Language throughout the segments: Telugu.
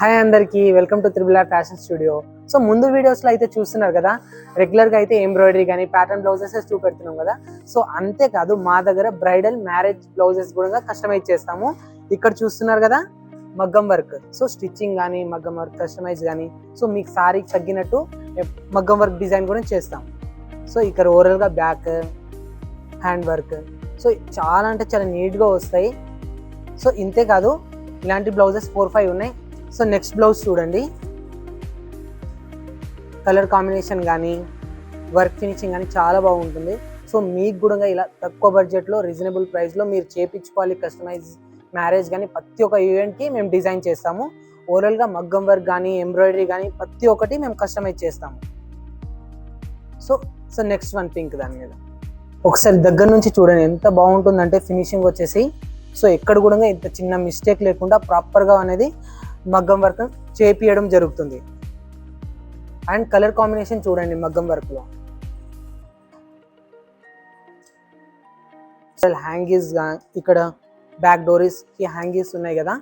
హాయ్ అందరికీ welcome to triple R fashion studio so ముందు వీడియోస్లో అయితే చూస్తున్నారు కదా రెగ్యులర్గా అయితే ఎంబ్రాయిడరీ కానీ ప్యాటర్న్ బ్లౌజెస్ చూపెడుతున్నాం కదా. సో అంతేకాదు మా దగ్గర బ్రైడల్ మ్యారేజ్ బ్లౌజెస్ కూడా కస్టమైజ్ చేస్తాము. ఇక్కడ చూస్తున్నారు కదా మగ్గం వర్క్ సో స్టిచ్చింగ్ కానీ మగ్గం వర్క్ కస్టమైజ్ కానీ సో మీకు సారీకి తగ్గినట్టు మగ్గం వర్క్ డిజైన్ కూడా చేస్తాం. సో ఇక్కడ ఓవరాల్గా బ్యాక్ హ్యాండ్ వర్క్ సో చాలా అంటే చాలా నీట్గా వస్తాయి. సో ఇంతే కాదు ఇలాంటి బ్లౌజెస్ ఫోర్ ఫైవ్ ఉన్నాయి. సో నెక్స్ట్ బ్లౌజ్ చూడండి. కలర్ కాంబినేషన్ కానీ వర్క్ ఫినిషింగ్ కానీ చాలా బాగుంటుంది. సో మీకు కూడా ఇలా తక్కువ బడ్జెట్లో రీజనబుల్ ప్రైస్లో మీరు చేపించుకోవాలి కస్టమైజ్ మ్యారేజ్ కానీ ప్రతి ఒక్క ఈవెంట్కి మేము డిజైన్ చేస్తాము. ఓవరాల్గా మగ్గం వర్క్ కానీ ఎంబ్రాయిడరీ కానీ ప్రతి ఒక్కటి మేము కస్టమైజ్ చేస్తాము. So so next one pink దాని మీద. ఒకసారి దగ్గర నుంచి చూడండి ఎంత బాగుంటుందంటే ఫినిషింగ్ వచ్చేసి. సో ఎక్కడ కూడా ఇంత చిన్న మిస్టేక్ లేకుండా ప్రాపర్గా అనేది మగ్గం వర్క్ చేపియడం జరుగుతుంది. అండ్ కలర్ కాంబినేషన్ చూడండి మగ్గం వర్క్లో. అసలు హ్యాంగీస్ ఇక్కడ బ్యాక్ డోరీస్కి హ్యాంగీస్ ఉన్నాయి కదా.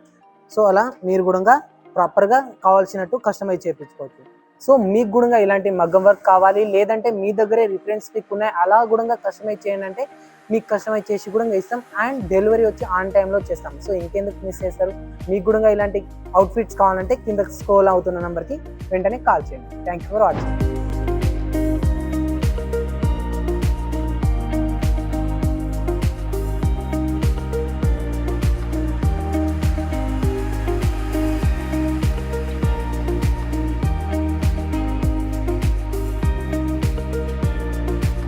సో అలా మీరు కూడా ప్రాపర్గా కావాల్సినట్టు కస్టమైజ్ చేయించుకోవచ్చు సో మీకు కూడా ఇలాంటి మగ్గం వర్క్ కావాలి. లేదంటే మీ దగ్గరే రిఫరెన్స్ పిక్ ఉన్నాయి. అలా కూడా కస్టమైజ్ చేయండి అంటే మీకు కస్టమైజ్ చేసి కూడా ఇస్తాం. అండ్ డెలివరీ వచ్చి ఆన్ టైంలో చేస్తాం సో ఇంకెందుకు మిస్ చేస్తారు? మీకు కూడా ఇలాంటి అవుట్ఫిట్స్ కావాలంటే కింద స్క్రోల్ అవుతున్న నెంబర్కి వెంటనే కాల్ చేయండి. Thank you for watching.